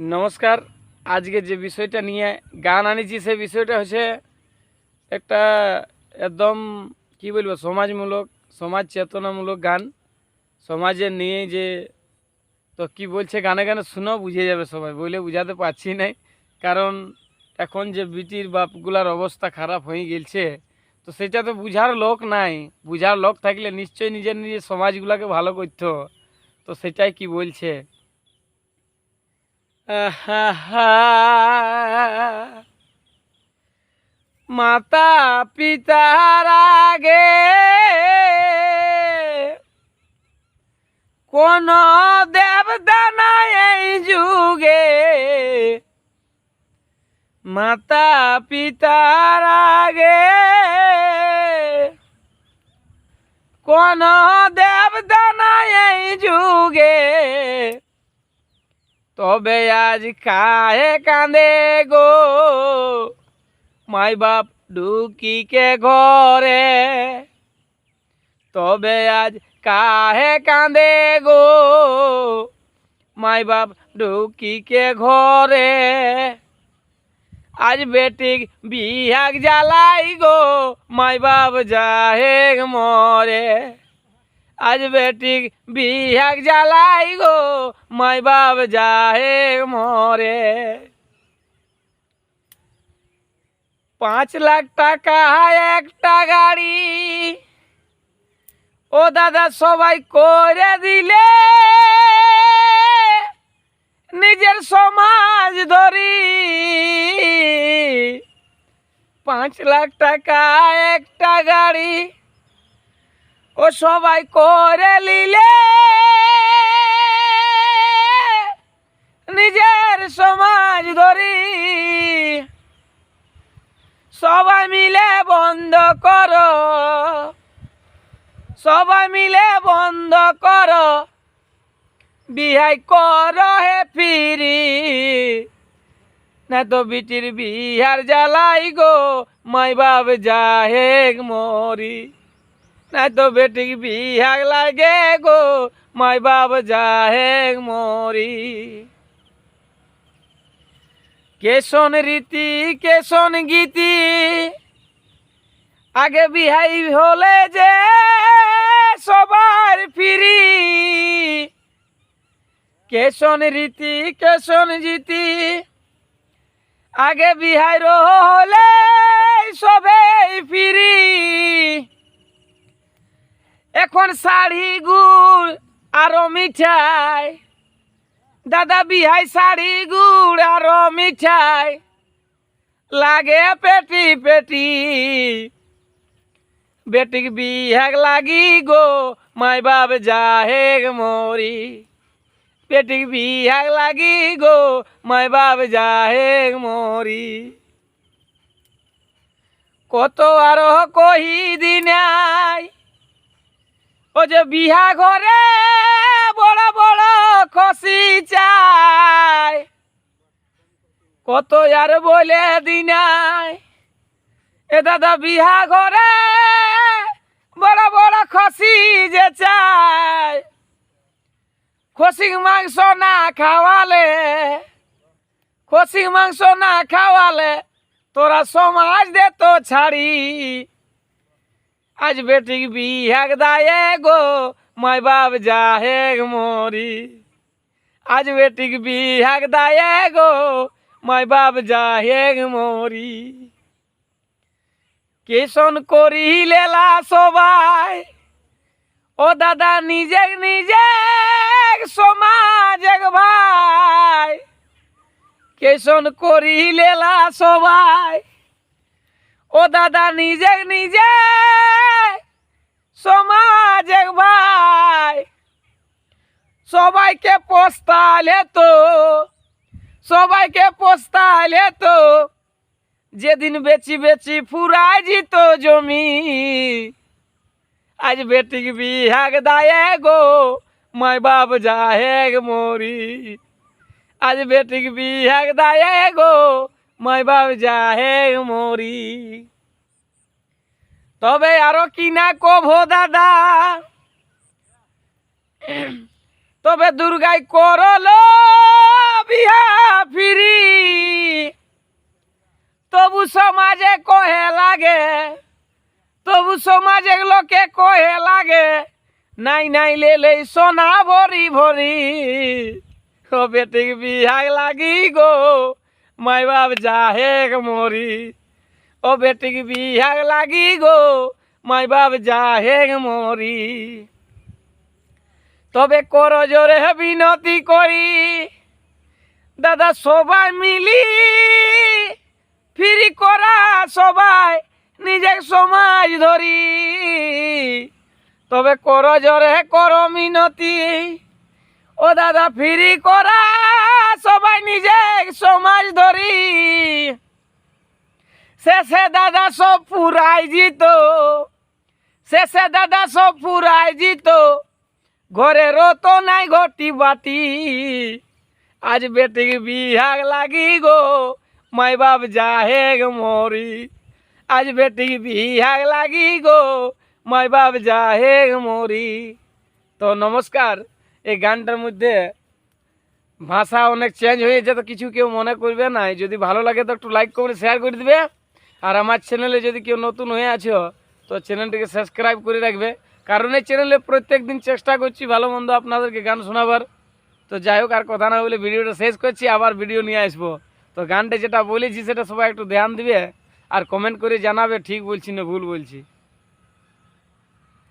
নমস্কার। আজকে যে বিষয়টা নিয়ে গান আনিছি, সেই বিষয়টা হচ্ছে একটা একদম, কি বলব, সমাজমূলক সমাজ চেতনামূলক গান। সমাজের নিয়ে যে, তো কি বলছে গানে গানে শুনো বুঝে যাবে সবাই, বলে বুঝাতে পারছি নাই। কারণ এখন যে বিটির বাপগুলার অবস্থা খারাপ হয়ে গেছে তো সেটা তো বুঝার লোক নাই। বুঝার লোক থাকলে নিশ্চয়ই নিজের নিজের সমাজগুলোকে ভালো করতো। তো সেটাই কি বলছে? মাতা পিতার আগে কোন দেবদানা এই যুগে মাতা পিতার আগে কোন দেবদানা এই যুগে তবে আজ কাহে কান্দে গো? মাই বাপ ঢুকিকে ঘরে। তবে আজ কাহে কান্দে গো? মাই বাপ ঢুকিকে ঘরে। আজ বেটিক বিহাক জ্বালাই গো, মাই বাপ যাহে মরে। আজ বেটিক বিহাক জ্বালাই গো, মাই বাপ যাহে মরে। পাঁচ লাখ টাকা, একটা গাড়ি। ও দাদা, সবাই করে দিলে। নিজের সমাজ ধরি। পাঁচ লাখ টাকা, একটা গাড়ি। ও সবাই করে লিলে। নিজের সমাজ ধরি। সবাই মিলে বন্ধ করো। সবাই মিলে বন্ধ করো। বিহাই কর হে ফিরি। না তো বিটির বিহার জ্বালাই গো, মাই বাপ যাহে মরি। না তো বেটিক বিহাগ লাগে গো, মাই বাপ যাহে মরি। কেশন রীতি, কেশন গীতি, আগে বিহাই হলে যে সবার ফিরি। কেশন রীতি, কেশন জিতি আগে বিহাই হলে সবেই ফিরি। এখন শাড়ি, গুড় আরও মিঠাই। দাদা বিহাই শাড়ি, গুড় আরও মিঠাই। লাগে পেটি পেটি। বেটিক বিহাগ লাগি গো, মাই বাপ যাহেগ মরি। বেটিক বিহাগ লাগি গো, মাই বাপ যাহেগ মরি। কত আরও কহি দিনাই ও যে বিহা ঘরে বড় বড় খসি চাই। কত আর বলে দিনাই। এ দাদা বিহা ঘরে বড় বড় খসি যে চাই। খসিক মাংস না খাওয়ালে খসিক মাংস না খাওয়ালে তোরা সমাজ দে তো ছাড়ি। আজ বেটিক বিহাক দায়ে গো, মাই বাপ যাহে মরি। আজ বেটিক বিহাক দায়ে গো, মাই বাপ যাহে মরি। কেশন করি লেলা সবাই ও দাদা নিজে নিজে সমাজ ভাই। কেশন করি লেলা সবাই ও দাদা নিজে নিজে সমাজ এক ভাই সবাইকে পোস্তালে তো সবাইকে পোস্তালে তো যেদিন বেচি বেচি ফুরাই জিত জমি। আজ বেটিক বিহাগ দায়ে গো, মাই বাপ যাহেগ মরি। আজ বেটিক বিহাগ দায়ে গো, মাই বাপ যাহেগ মরি। তবে আরও কিনা কভো দাদা? তবে দুর্গাই করল বিহা ফিরি। তবু সমাজে কহে লাগে, তবু সমাজে লোকে কহে লাগে, নাই নাই লেলে সোনা ভরি ভরি। ও বেটিক বিহাগ লাগি গো, মাই বাপ যাহেক মরি। ও বেটিক বিহাগ লাগি গো, মাই বাপ যাহেক মরি। তবে কর জোরে বিনতি করি। দাদা সবাই মিলি ফিরি করা সবাই নিজের সমাজ ধরি। তবে কর জোরে কর মিনতি, ও দাদা ফিরি করা সবাই নিজের সমাজ ধরি। শেষে দাদা সব পুরাই জিত, শেষে দাদা সব পুরাই জিত ঘরে রতো নাই ঘটি বাটি। আজ বেটিক বিহাগ লাগি গো, মাই বাপ যাহে মরি। আজ বেটিক বিহাগ লাগি গো, মাই বাপ যাহে মরি। তো নমস্কার, এই গানটার মধ্যে ভাষা অনেক চেঞ্জ হয়েছে তো কিছু কেউ মনে করবে না। যদি ভালো লাগে তো একটু লাইক করে শেয়ার করে দিবে। আর আমার চ্যানেলে যদি কেউ নতুন হয়ে আছো, তো চ্যানেলটিকে সাবস্ক্রাইব করে রাখবে। কারণ এই চ্যানেলে প্রত্যেক দিন চেষ্টা করছি ভালো মন্দ আপনাদেরকে গান শোনাবার। তো যাই হোক, আর কথা না বলে ভিডিওটা শেষ করছি, আবার ভিডিও নিয়ে আসব। তো গানটা যেটা বলেছি, সেটা সবাই একটু ধ্যান দিবে, আর কমেন্ট করে জানাবে, ঠিক বলছি না ভুল বলছি।